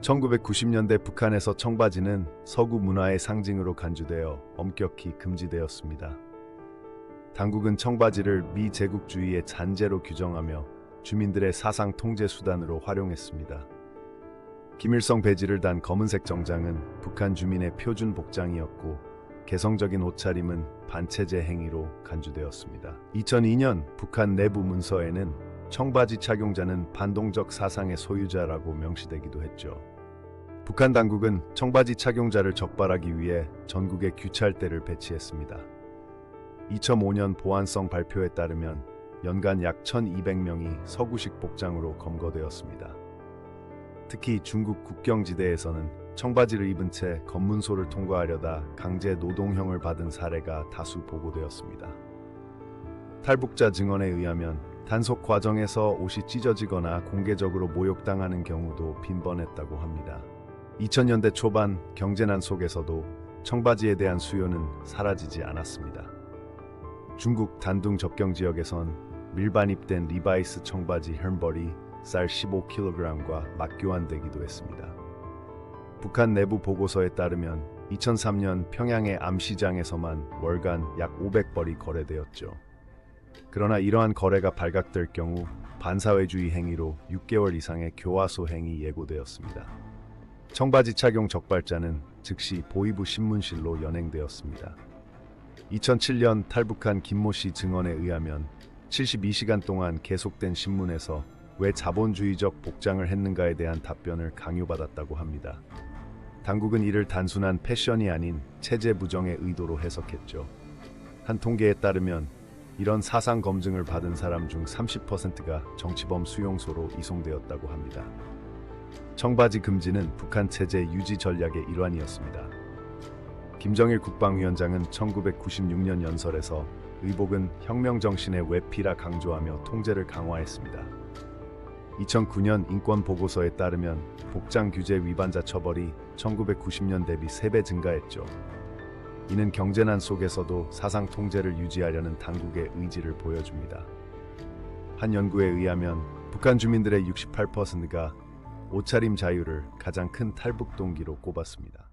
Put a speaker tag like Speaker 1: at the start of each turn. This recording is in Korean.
Speaker 1: 1990년대 북한에서 청바지는 서구 문화의 상징으로 간주되어 엄격히 금지되었습니다. 당국은 청바지를 미제국주의의 잔재로 규정하며 주민들의 사상 통제 수단으로 활용했습니다. 김일성 배지를 단 검은색 정장은 북한 주민의 표준 복장이었고 개성적인 옷차림은 반체제 행위로 간주되었습니다. 2002년 북한 내부 문서에는 청바지 착용자는 반동적 사상의 소유자라고 명시되기도 했죠. 북한 당국은 청바지 착용자를 적발하기 위해 전국에 규찰대를 배치했습니다. 2005년 보안성 발표에 따르면 연간 약 1,200명이 서구식 복장으로 검거되었습니다. 특히 중국 국경지대에서는 청바지를 입은 채 검문소를 통과하려다 강제 노동형을 받은 사례가 다수 보고되었습니다. 탈북자 증언에 의하면 단속 과정에서 옷이 찢어지거나 공개적으로 모욕당하는 경우도 빈번했다고 합니다. 2000년대 초반 경제난 속에서도 청바지에 대한 수요는 사라지지 않았습니다. 중국 단둥 접경 지역에선 밀반입된 리바이스 청바지 햄벌이 쌀 15kg과 맞교환되기도 했습니다. 북한 내부 보고서에 따르면 2003년 평양의 암시장에서만 월간 약 500벌이 거래되었죠. 그러나 이러한 거래가 발각될 경우 반사회주의 행위로 6개월 이상의 교화소 행위 예고되었습니다. 청바지 착용 적발자는 즉시 보이부 신문실로 연행되었습니다. 2007년 탈북한 김모 씨 증언에 의하면 72시간 동안 계속된 신문에서 왜 자본주의적 복장을 했는가에 대한 답변을 강요받았다고 합니다. 당국은 이를 단순한 패션이 아닌 체제 부정의 의도로 해석했죠. 한 통계에 따르면 이런 사상 검증을 받은 사람 중 30%가 정치범 수용소로 이송되었다고 합니다. 청바지 금지는 북한 체제 유지 전략의 일환이었습니다. 김정일 국방위원장은 1996년 연설에서 의복은 혁명 정신의 외피라 강조하며 통제를 강화했습니다. 2009년 인권 보고서에 따르면 복장 규제 위반자 처벌이 1990년 대비 3배 증가했죠. 이는 경제난 속에서도 사상 통제를 유지하려는 당국의 의지를 보여줍니다. 한 연구에 의하면 북한 주민들의 68%가 옷차림 자유를 가장 큰 탈북 동기로 꼽았습니다.